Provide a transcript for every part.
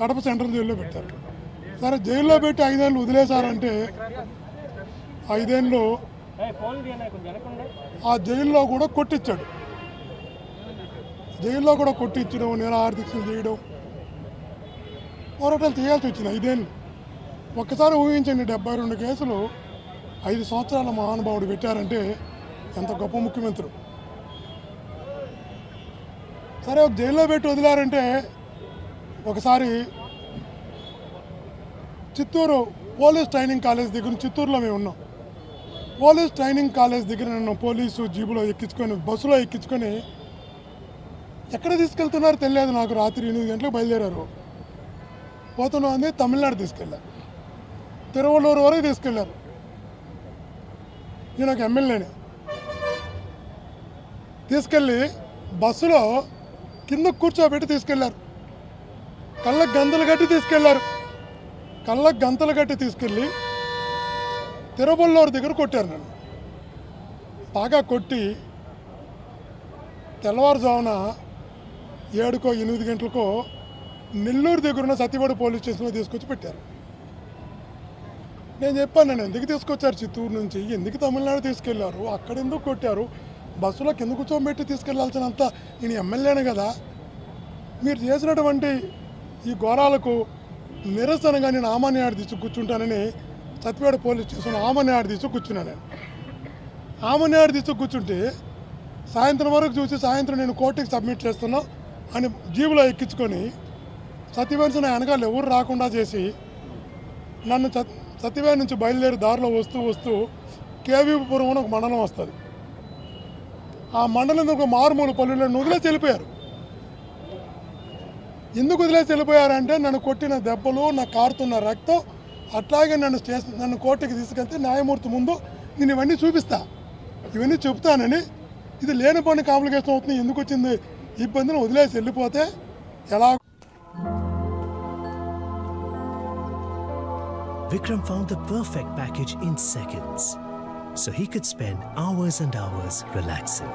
Kadapa central జైల్లో పెట్టారు. సరే జైల్లో పెట్టి ఐదేళ్ళు వదిలేశారంటే ఐదేళ్ళు ఆ జైల్లో కూడా కొట్టించాడు. జైల్లో కూడా కొట్టించడం నేల ఆర్థికలు చేయడం పోరాటాలు చేయాల్సి వచ్చింది ఐదేళ్ళు. ఒక్కసారి ఊహించండి డెబ్బై రెండు కేసులు ఐదు సంవత్సరాల మహానుభావుడు పెట్టారంటే ఎంత గొప్ప ముఖ్యమంత్రి. సరే ఒక జైల్లో పెట్టి వదిలారంటే ఒకసారి చిత్తూరు పోలీస్ ట్రైనింగ్ కాలేజ్ దగ్గర చిత్తూరులో మేము ఉన్నాం. పోలీస్ ట్రైనింగ్ కాలేజ్ దగ్గర నన్ను పోలీసు జీబులో ఎక్కించుకొని బస్సులో ఎక్కించుకొని ఎక్కడ తీసుకెళ్తున్నారో తెలియదు నాకు రాత్రి ఎనిమిది గంటలకు బయలుదేరారు. పోతున్నా అంది తమిళనాడు తీసుకెళ్ళారు తిరువల్లూరు వరకు తీసుకెళ్ళారు. నేను ఒక ఎమ్మెల్యేని. తీసుకెళ్ళి బస్సులో కింద కూర్చోబెట్టి తీసుకెళ్ళారు కళ్ళ గంతలు కట్టి తీసుకెళ్ళారు. కళ్ళ గంతలు కట్టి తీసుకెళ్ళి తిరువల్లూరు దగ్గర కొట్టారు నన్ను. బాగా కొట్టి తెల్లవారుజామున ఏడుకో ఎనిమిది గంటలకో నెల్లూరు దగ్గర ఉన్న సత్యవాడ పోలీస్ స్టేషన్లో తీసుకొచ్చి పెట్టారు. నేను చెప్పాను నేను ఎందుకు తీసుకొచ్చారు చిత్తూరు నుంచి? ఎందుకు తమిళనాడు తీసుకెళ్ళారు? అక్కడ ఎందుకు కొట్టారు? బస్సులో కింద కూర్చోబెట్టి తీసుకెళ్ళాల్సినంత నేను ఎమ్మెల్యేనే కదా. మీరు చేసినటువంటి ఈ ఘోరాలకు నిరసనగా నేను ఆమాన్ని ఆడి తీసి కూర్చుంటానని సత్యవేడ పోలీస్ స్టేషన్ ఆమాన్ని ఆడి తీసి కూర్చున్నాను నేను. ఆమెని తీసి కూర్చుంటే సాయంత్రం వరకు చూసి సాయంత్రం నేను కోర్టుకి సబ్మిట్ చేస్తున్నా అని జీబులో ఎక్కించుకొని సత్యవేన్సిన వెనకాల ఎవరు రాకుండా చేసి నన్ను సత్యవేన్ నుంచి బయలుదేరి దారిలో వస్తూ వస్తూ కేవీపురం అని ఒక మండలం వస్తుంది. ఆ మండలం ఒక మారుమూల పల్లెల్లో నుదిలే చెల్లిపోయారు ఎందుకు వదిలేసి వెళ్ళిపోయారంటే నన్ను కొట్టిన దెబ్బలు నా కారుతున్న రక్తం అట్లాగే నన్ను స్టేషన్ నన్ను కోర్టుకి తీసుకెళ్తే న్యాయమూర్తి ముందు నేను ఇవన్నీ చూపిస్తా. ఇవన్నీ చెప్తానని. ఇది లేని పని కాంప్లికేషన్ అవుతుంది. ఎందుకు వచ్చింది? ఇబ్బందిని వదిలేసి వెళ్ళిపోతే ఎలా? Vikram found the perfect package in seconds, so he could spend hours and hours relaxing.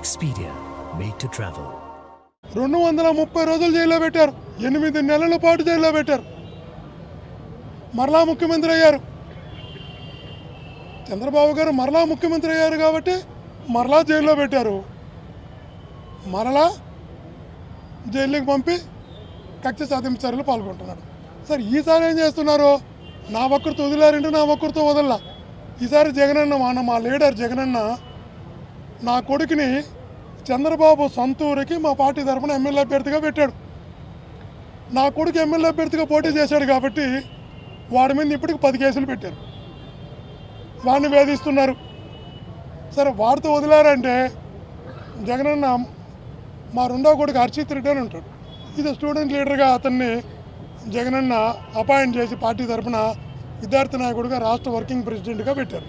Expedia, made to travel. రెండు వందల ముప్పై రోజులు జైల్లో పెట్టారు. ఎనిమిది నెలల పాటు జైల్లో పెట్టారు. మరలా ముఖ్యమంత్రి అయ్యారు. చంద్రబాబు గారు మరలా ముఖ్యమంత్రి అయ్యారు కాబట్టి మరలా జైల్లో పెట్టారు. మరలా జైలుకి పంపి కక్ష సాధింపు చర్యలు పాల్గొంటున్నాడు. సార్ ఈసారి ఏం చేస్తున్నారు? నా ఒక్కరితో వదిలారంటే నా ఒక్కరితో వదల్లా? ఈసారి జగనన్న మన మా లీడర్ జగనన్న నా కొడుకుని చంద్రబాబు సొంత ఊరికి మా పార్టీ తరఫున ఎమ్మెల్యే అభ్యర్థిగా పెట్టాడు. నా కొడుకు ఎమ్మెల్యే అభ్యర్థిగా పోటీ చేశాడు కాబట్టి వాడి మీద ఇప్పటికి పది కేసులు పెట్టారు. వాడిని వేధిస్తున్నారు. సరే వాడితో వదిలారంటే జగనన్న మా రెండో కొడుకు హర్షిత్ రెడ్డి అని ఉంటాడు. ఇది స్టూడెంట్ లీడర్గా అతన్ని జగనన్న అపాయింట్ చేసి పార్టీ తరఫున విద్యార్థి నాయకుడిగా రాష్ట్ర వర్కింగ్ ప్రెసిడెంట్గా పెట్టారు.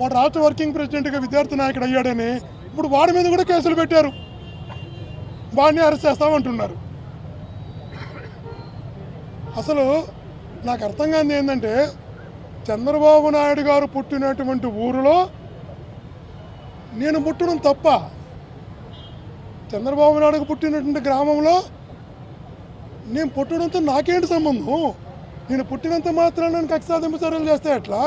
వాడు రాష్ట్ర వర్కింగ్ ప్రెసిడెంట్గా విద్యార్థి నాయకుడు అయ్యాడని ఇప్పుడు వాడి మీద కూడా కేసులు పెట్టారు. వాడిని అరెస్ట్ చేస్తామంటున్నారు. అసలు నాకు అర్థం కాని ఏంటంటే చంద్రబాబు నాయుడు గారు పుట్టినటువంటి ఊరిలో నేను పుట్టడం తప్ప చంద్రబాబు నాయుడుకు పుట్టినటువంటి గ్రామంలో నేను పుట్టడంతో నాకేంటి సంబంధం? నేను పుట్టినంత మాత్రం నన్ను కక్ష సాధింపు చర్యలు చేస్తే ఎట్లా?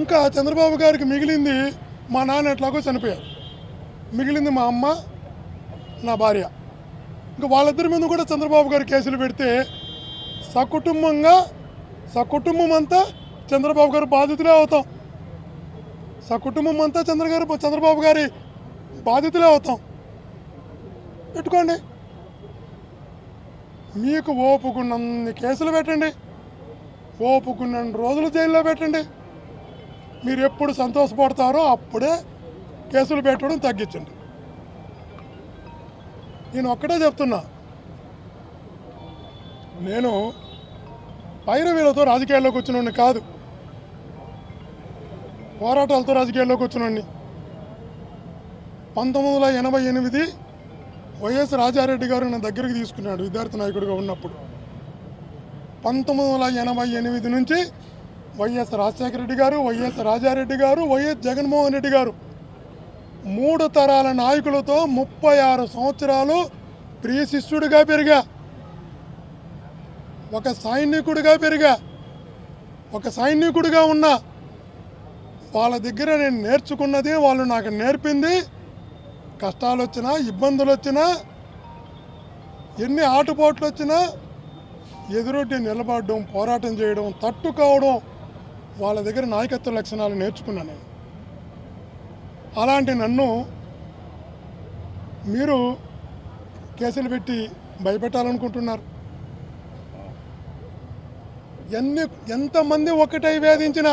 ఇంకా చంద్రబాబు గారికి మిగిలింది మా నాన్న ఎట్లాగో చనిపోయారు. మిగిలింది మా అమ్మ నా భార్య. ఇంకా వాళ్ళిద్దరి మీద కూడా చంద్రబాబు గారు కేసులు పెడితే సకుటుంబంగా సకుటుంబం అంతా చంద్రబాబు గారు బాధితులే అవుతాం. సకుటుంబం అంతా చంద్రగారు చంద్రబాబు గారి బాధితులే అవుతాం. పెట్టుకోండి. మీకు ఓపుకున్నన్ని కేసులు పెట్టండి. ఓపుకున్న రోజులు జైల్లో పెట్టండి. మీరు ఎప్పుడు సంతోషపడతారో అప్పుడే కేసులు పెట్టడం తగ్గించండి. నేను ఒక్కటే చెప్తున్నా. నేను పైరవీలతో రాజకీయాల్లోకి వచ్చినోడిని కాదు. పోరాటాలతో రాజకీయాల్లోకి వచ్చినోడిని. పంతొమ్మిది వందల ఎనభై ఎనిమిది వైఎస్ రాజారెడ్డి గారు నా దగ్గరికి తీసుకున్నాడు విద్యార్థి నాయకుడిగా ఉన్నప్పుడు. పంతొమ్మిది వందల ఎనభై ఎనిమిది నుంచి వైఎస్ రాజశేఖర రెడ్డి గారు వైఎస్ రాజారెడ్డి గారు వైఎస్ జగన్మోహన్ రెడ్డి గారు. మూడు తరాల నాయకులతో ముప్పై ఆరు సంవత్సరాలు ప్రియ శిష్యుడిగా పెరిగా. ఒక సైనికుడిగా పెరిగా. ఒక సైనికుడిగా ఉన్నా వాళ్ళ దగ్గర నేను నేర్చుకున్నది వాళ్ళు నాకు నేర్పింది. కష్టాలు వచ్చినా ఇబ్బందులు వచ్చినా ఎన్ని ఆటుపోట్లు వచ్చినా ఎదురొడ్డి నిలబడడం పోరాటం చేయడం తట్టుకోవడం వాళ్ళ దగ్గర నాయకత్వ లక్షణాలు నేర్చుకున్నాను నేను. అలాంటి నన్ను మీరు కేసులు పెట్టి భయపెట్టాలనుకుంటున్నారు. ఎన్ని ఎంతమంది ఒకటై వేధించినా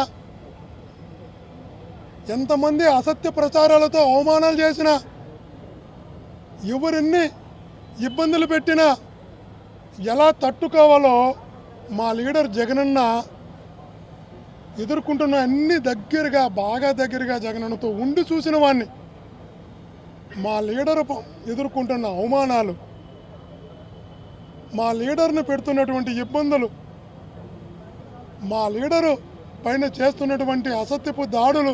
ఎంతమంది అసత్య ప్రచారాలతో అవమానాలు చేసినా ఎవరిన్ని ఇబ్బందులు పెట్టినా ఎలా తట్టుకోవాలో మా లీడర్ జగనన్న ఎదుర్కొంటున్న అన్ని దగ్గరగా బాగా దగ్గరగా జగనన్నతో ఉండి చూసిన వాడిని మా లీడర్ ఎదుర్కొంటున్న అవమానాలు మా లీడర్ని పెడుతున్నటువంటి ఇబ్బందులు మా లీడరు పైన చేస్తున్నటువంటి అసత్యపు దాడులు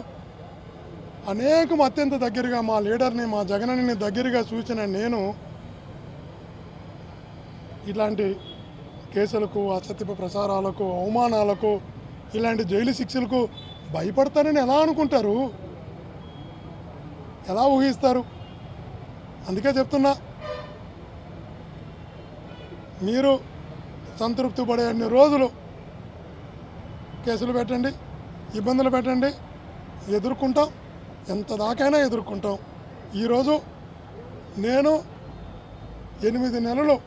అనేకం అత్యంత దగ్గరగా మా లీడర్ని మా జగనని దగ్గరగా చూసిన నేను ఇలాంటి కేసులకు అసత్యపు ప్రసారాలకు అవమానాలకు ఇలాంటి జైలు శిక్షలకు భయపడతారని ఎలా అనుకుంటారు? ఎలా ఊహిస్తారు? అందుకే చెప్తున్నా. మీరు సంతృప్తి పడే అన్ని రోజులు కేసులు పెట్టండి ఇబ్బందులు పెట్టండి ఎదుర్కొంటాం. ఎంత దాకైనా ఎదుర్కొంటాం. ఈరోజు నేను ఎనిమిది నెలలు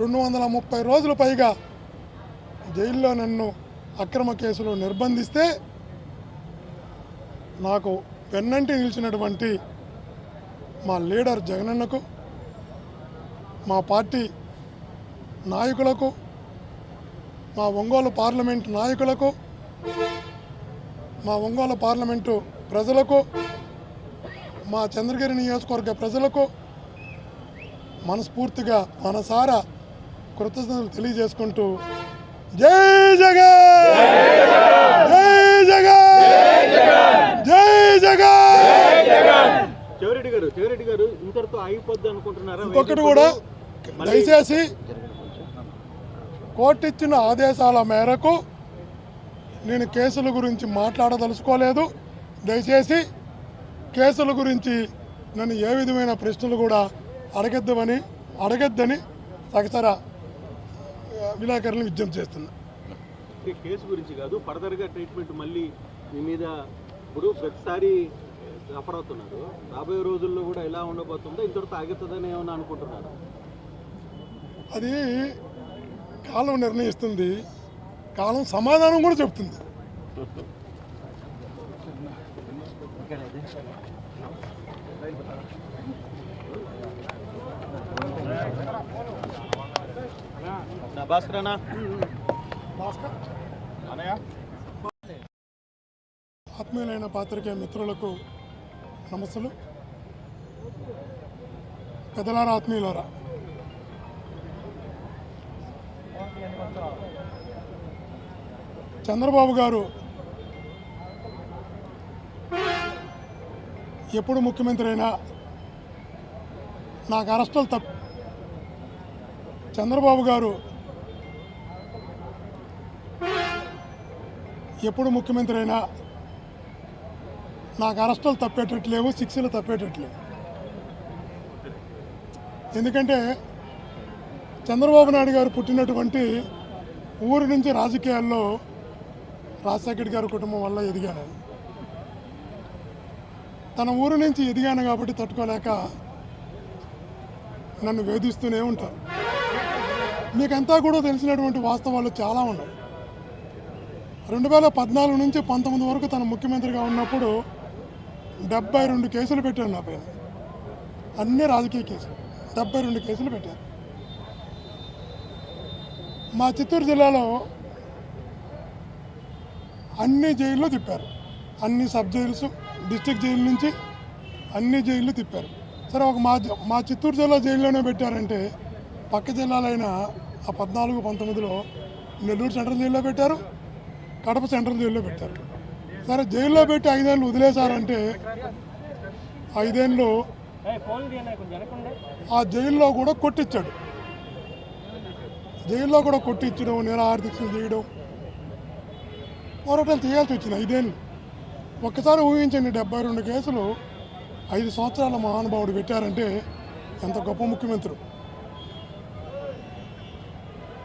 రెండు వందల ముప్పై రోజులు పైగా జైల్లో నన్ను అక్రమ కేసులు నిర్బంధిస్తే నాకు వెన్నంటి నిలిచినటువంటి మా లీడర్ జగనన్నకు మా పార్టీ నాయకులకు మా ఒంగోలు పార్లమెంట్ నాయకులకు మా ఒంగోలు పార్లమెంటు ప్రజలకు మా చంద్రగిరి నియోజకవర్గ ప్రజలకు మనస్ఫూర్తిగా మనసారా కృతజ్ఞతలు తెలియజేసుకుంటూ జై జగన్! జై జగన్! జై జగన్! చివరెడ్డి గారు చివరెడ్డి గారు ఇంతటితో అనుకుంటున్నారా? ఇంకొకటి కూడా దయచేసి కోర్టు ఇచ్చిన ఆదేశాల మేరకు నేను కేసుల గురించి మాట్లాడదలుచుకోలేదు. దయచేసి కేసుల గురించి నన్ను ఏ విధమైన ప్రశ్నలు కూడా అడగద్దని అడగద్దని సగసర విలేకరులను విజ్ఞప్తి చేస్తున్నా. ఈ కేసు గురించి కాదు ఫర్దర్గా ట్రీట్మెంట్ మళ్ళీ మీ మీద ఇప్పుడు ప్రతిసారి సఫర్ అవుతున్నారు రాబోయే రోజుల్లో కూడా ఎలా ఉండబోతుందో ఇంతటితో ఆగుతుందని ఏమన్నా అనుకుంటున్నారు? అది కాలం నిర్ణయిస్తుంది. కాలం సమాధానం కూడా చెప్తుంది. నా భాస్కరనా ఆత్మీయులైన పాత్రికేయ మిత్రులకు నమస్సులు. పెద్దలారా ఆత్మీయులారా. చంద్రబాబు గారు ఎప్పుడు ముఖ్యమంత్రి అయినా నాకు అరెస్టులు తప్ప చంద్రబాబు గారు ఎప్పుడు ముఖ్యమంత్రి అయినా నాకు అరెస్టులు తప్పేటట్లేవు శిక్షలు తప్పేటట్లేవు. ఎందుకంటే చంద్రబాబు నాయుడు గారు పుట్టినటువంటి ఊరి నుంచి రాజకీయాల్లో రాజశేఖర్ గారి కుటుంబం వల్ల ఎదిగాను తన ఊరు నుంచి ఎదిగాను కాబట్టి తట్టుకోలేక నన్ను వేధిస్తూనే ఉంటారు. మీకంతా కూడా తెలిసినటువంటి వాస్తవాలు చాలా ఉన్నాయి. రెండు వేల పద్నాలుగు నుంచి పంతొమ్మిది వరకు తను ముఖ్యమంత్రిగా ఉన్నప్పుడు డెబ్బై రెండు కేసులు పెట్టారు నా పైన. అన్ని రాజకీయ కేసులు. డెబ్బై రెండు కేసులు పెట్టారు. మా చిత్తూరు జిల్లాలో అన్ని జైల్లో తిప్పారు. అన్ని సబ్ జైల్స్ డిస్టిక్ జైలు నుంచి అన్ని జైళ్ళు తిప్పారు. సరే ఒక మా మా చిత్తూరు జిల్లా జైల్లోనే పెట్టారంటే పక్క జిల్లాలైన ఆ పద్నాలుగు పంతొమ్మిదిలో నెల్లూరు సెంట్రల్ జైల్లో పెట్టారు. కడప సెంట్రల్ జైల్లో పెట్టారు. సరే జైల్లో పెట్టి ఐదేళ్ళు వదిలేశారంటే ఐదేళ్ళు ఆ జైల్లో కూడా కొట్టించాడు. జైల్లో కూడా కొట్టించడం నిరాహారదీక్షలు చేయడం పోరాటాలు చేయాల్సి వచ్చింది ఐదేళ్ళు. ఒక్కసారి ఊహించండి డెబ్బై రెండు కేసులు ఐదు సంవత్సరాల మహానుభావుడు పెట్టారంటే ఎంత గొప్ప ముఖ్యమంత్రి.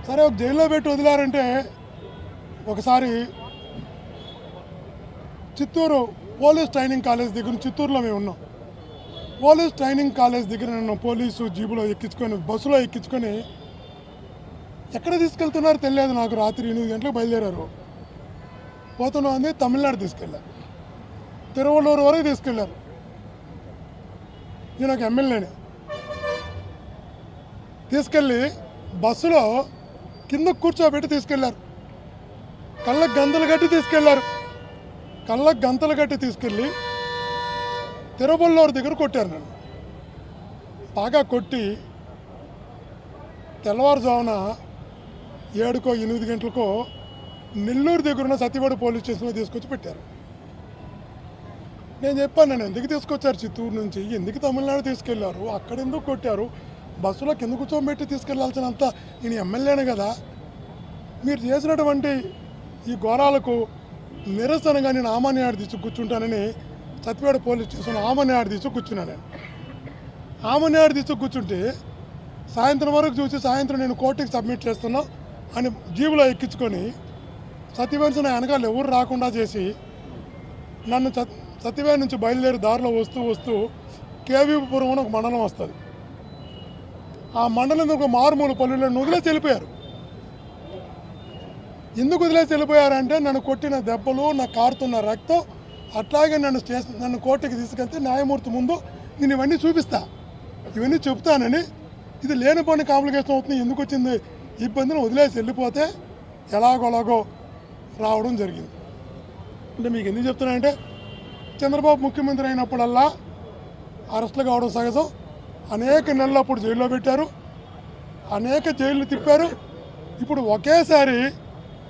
సరే ఒక జైల్లో పెట్టి వదిలారంటే ఒకసారి చిత్తూరు పోలీస్ ట్రైనింగ్ కాలేజ్ దగ్గర చిత్తూరులో మేము ఉన్నాం. పోలీస్ ట్రైనింగ్ కాలేజ్ దగ్గర నన్ను పోలీసు జీబులో ఎక్కించుకొని బస్సులో ఎక్కించుకొని ఎక్కడ తీసుకెళ్తున్నారో తెలియదు నాకు రాత్రి ఎనిమిది గంటలకు బయలుదేరారు. పోతున్నా అంది తమిళనాడు తీసుకెళ్ళారు తిరువళ్ళూరు వరకు తీసుకెళ్ళారు. నేను ఒక ఎమ్మెల్యేని. తీసుకెళ్ళి బస్సులో కింద కూర్చోబెట్టి తీసుకెళ్ళారు. కళ్ళకు గంతలు కట్టి తీసుకెళ్ళారు. కళ్ళకు గంతలు కట్టి తీసుకెళ్ళి తిరువళ్ళూరు దగ్గర కొట్టారు నన్ను. బాగా కొట్టి తెల్లవారుజామున ఏడుకో ఎనిమిది గంటలకో నెల్లూరు దగ్గర ఉన్న సత్యవాడ పోలీస్ స్టేషన్లో తీసుకొచ్చి పెట్టారు. నేను చెప్పాను నేను ఎందుకు తీసుకొచ్చారు చిత్తూరు నుంచి? ఎందుకు తమిళనాడు తీసుకెళ్ళారు? అక్కడ ఎందుకు కొట్టారు? బస్సులో కింద కూర్చోబెట్టి తీసుకెళ్ళాల్సినంత నేను ఎమ్మెల్యేనే కదా. మీరు చేసినటువంటి ఈ ఘోరాలకు నిరసనగా నేను ఆమాన్ని ఆడి తీసి కూర్చుంటానని సత్యవాడ పోలీస్ స్టేషన్ ఆమాన్ని తీసి కూర్చున్నాను నేను. ఆమెను తీసి కూర్చుంటే సాయంత్రం వరకు చూసి సాయంత్రం నేను కోర్టుకి సబ్మిట్ చేస్తున్నా అని జీబులో ఎక్కించుకొని సత్యవేన్సిన వెనకాల ఎవరు రాకుండా చేసి నన్ను సత్యవేన్ నుంచి బయలుదేరి దారిలో వస్తూ వస్తూ కేవీపురం అని ఒక మండలం వస్తుంది. ఆ మండలం ఒక మారుమూల పల్లెల్లో నుదిలే వెళ్ళిపోయారు ఎందుకు వదిలేసి వెళ్ళిపోయారంటే నన్ను కొట్టిన దెబ్బలు నా కారుతున్న రక్తం అట్లాగే నన్ను స్టేషన్ నన్ను కోర్టుకి తీసుకెళ్తే న్యాయమూర్తి ముందు నేను ఇవన్నీ చూపిస్తా. ఇవన్నీ చెప్తానని. ఇది లేనిపోని కాంప్లికేషన్ అవుతుంది. ఎందుకు వచ్చింది? ఇబ్బందిని వదిలేసి వెళ్ళిపోతే ఎలాగోలాగో రావడం జరిగింది. అంటే మీకు ఎందుకు చెప్తున్నానంటే చంద్రబాబు ముఖ్యమంత్రి అయినప్పుడల్లా అరెస్టులు కావడం సహజం. అనేక నెలలు అప్పుడు జైల్లో పెట్టారు. అనేక జైళ్ళు తిప్పారు. ఇప్పుడు ఒకేసారి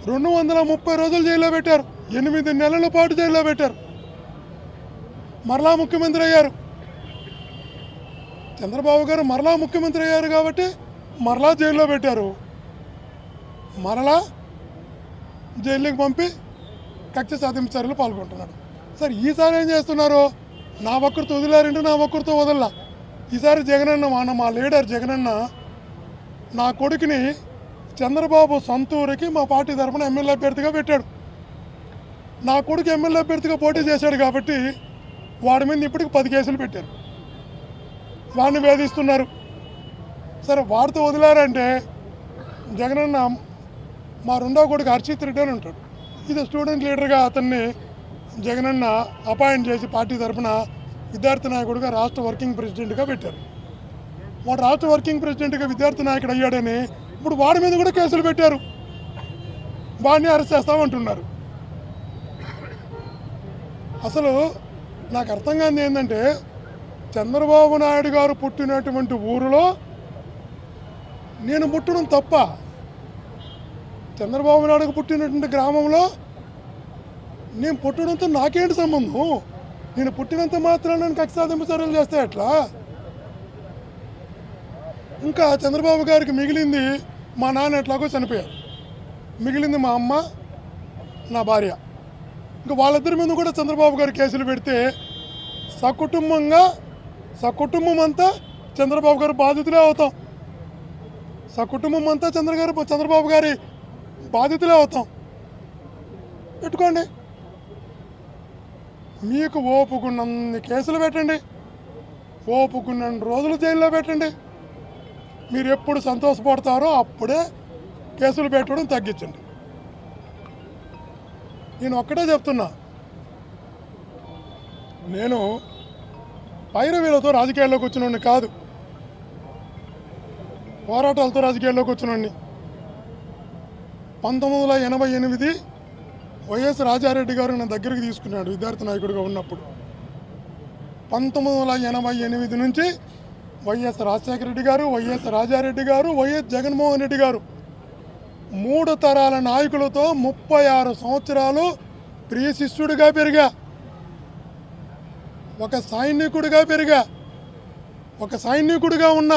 రెండు వందల ముప్పై రోజులు జైల్లో పెట్టారు. ఎనిమిది నెలల పాటు జైల్లో పెట్టారు. మరలా ముఖ్యమంత్రి అయ్యారు. చంద్రబాబు గారు మరలా ముఖ్యమంత్రి అయ్యారు కాబట్టి మరలా జైల్లో పెట్టారు. మరలా జైలుకి పంపి కక్ష సాధింపు పాల్గొంటున్నాడు. సార్ ఈసారి ఏం చేస్తున్నారు? నా ఒక్కరితో వదిలారంటే నా ఒక్కరితో వదల్లా? ఈసారి జగనన్న మా మా లీడర్ జగనన్న నా కొడుకుని చంద్రబాబు సొంతూరికి మా పార్టీ తరఫున ఎమ్మెల్యే అభ్యర్థిగా పెట్టాడు. నా కొడుకు ఎమ్మెల్యే అభ్యర్థిగా పోటీ చేశాడు కాబట్టి వాడి మీద ఇప్పటికి పది కేసులు పెట్టారు. వాడిని వేధిస్తున్నారు. సరే వాడితో వదిలారంటే జగనన్న మా రెండో కొడుకు హర్షిత్ రెడ్డి అని ఉంటాడు. ఇది స్టూడెంట్ లీడర్గా అతన్ని జగనన్న అపాయింట్ చేసి పార్టీ తరఫున విద్యార్థి నాయకుడిగా రాష్ట్ర వర్కింగ్ ప్రెసిడెంట్గా పెట్టారు. వాడు రాష్ట్ర వర్కింగ్ ప్రెసిడెంట్గా విద్యార్థి నాయకుడు అయ్యాడని ఇప్పుడు వాడి మీద కూడా కేసులు పెట్టారు. వాడిని అరెస్ట్ చేస్తామంటున్నారు. అసలు నాకు అర్థం కాని ఏంటంటే చంద్రబాబు నాయుడు గారు పుట్టినటువంటి ఊరిలో నేను పుట్టడం తప్ప చంద్రబాబు నాయుడుకు పుట్టినటువంటి గ్రామంలో నేను పుట్టడంతో నాకేంటి సంబంధం? నేను పుట్టినంత మాత్రాన నేను కక్ష సాధింపు చర్యలు చేస్తే ఎట్లా? ఇంకా చంద్రబాబు గారికి మిగిలింది మా నాన్న ఎట్లాగో చనిపోయారు. మిగిలింది మా అమ్మ నా భార్య. ఇంకా వాళ్ళిద్దరి మీద కూడా చంద్రబాబు గారు కేసులు పెడితే సకుటుంబంగా సకుటుంబం అంతా చంద్రబాబు గారు బాధితులే అవుతాం. సకుటుంబం అంతా చంద్రగారు చంద్రబాబు గారి బాధితులే అవుతాం. పెట్టుకోండి. మీకు ఓపుకున్నన్ని కేసులు పెట్టండి. ఓపుకున్న రోజులు జైల్లో పెట్టండి. మీరు ఎప్పుడు సంతోషపడతారో అప్పుడే కేసులు పెట్టడం తగ్గించండి. నేను ఒక్కటే చెప్తున్నా. నేను పైరవీలతో రాజకీయాల్లోకి వచ్చినోడిని కాదు. పోరాటాలతో రాజకీయాల్లోకి వచ్చినోడిని. పంతొమ్మిది వందల ఎనభై ఎనిమిది వైఎస్ రాజారెడ్డి గారు నా దగ్గరికి తీసుకున్నాడు విద్యార్థి నాయకుడిగా ఉన్నప్పుడు. పంతొమ్మిది వందల ఎనభై ఎనిమిది నుంచి వైఎస్ రాజశేఖర రెడ్డి గారు వైఎస్ రాజారెడ్డి గారు వైఎస్ జగన్మోహన్ రెడ్డి గారు. మూడు తరాల నాయకులతో ముప్పై ఆరు సంవత్సరాలు ప్రియ శిష్యుడిగా పెరిగా. ఒక సైనికుడిగా పెరిగా. ఒక సైనికుడిగా ఉన్న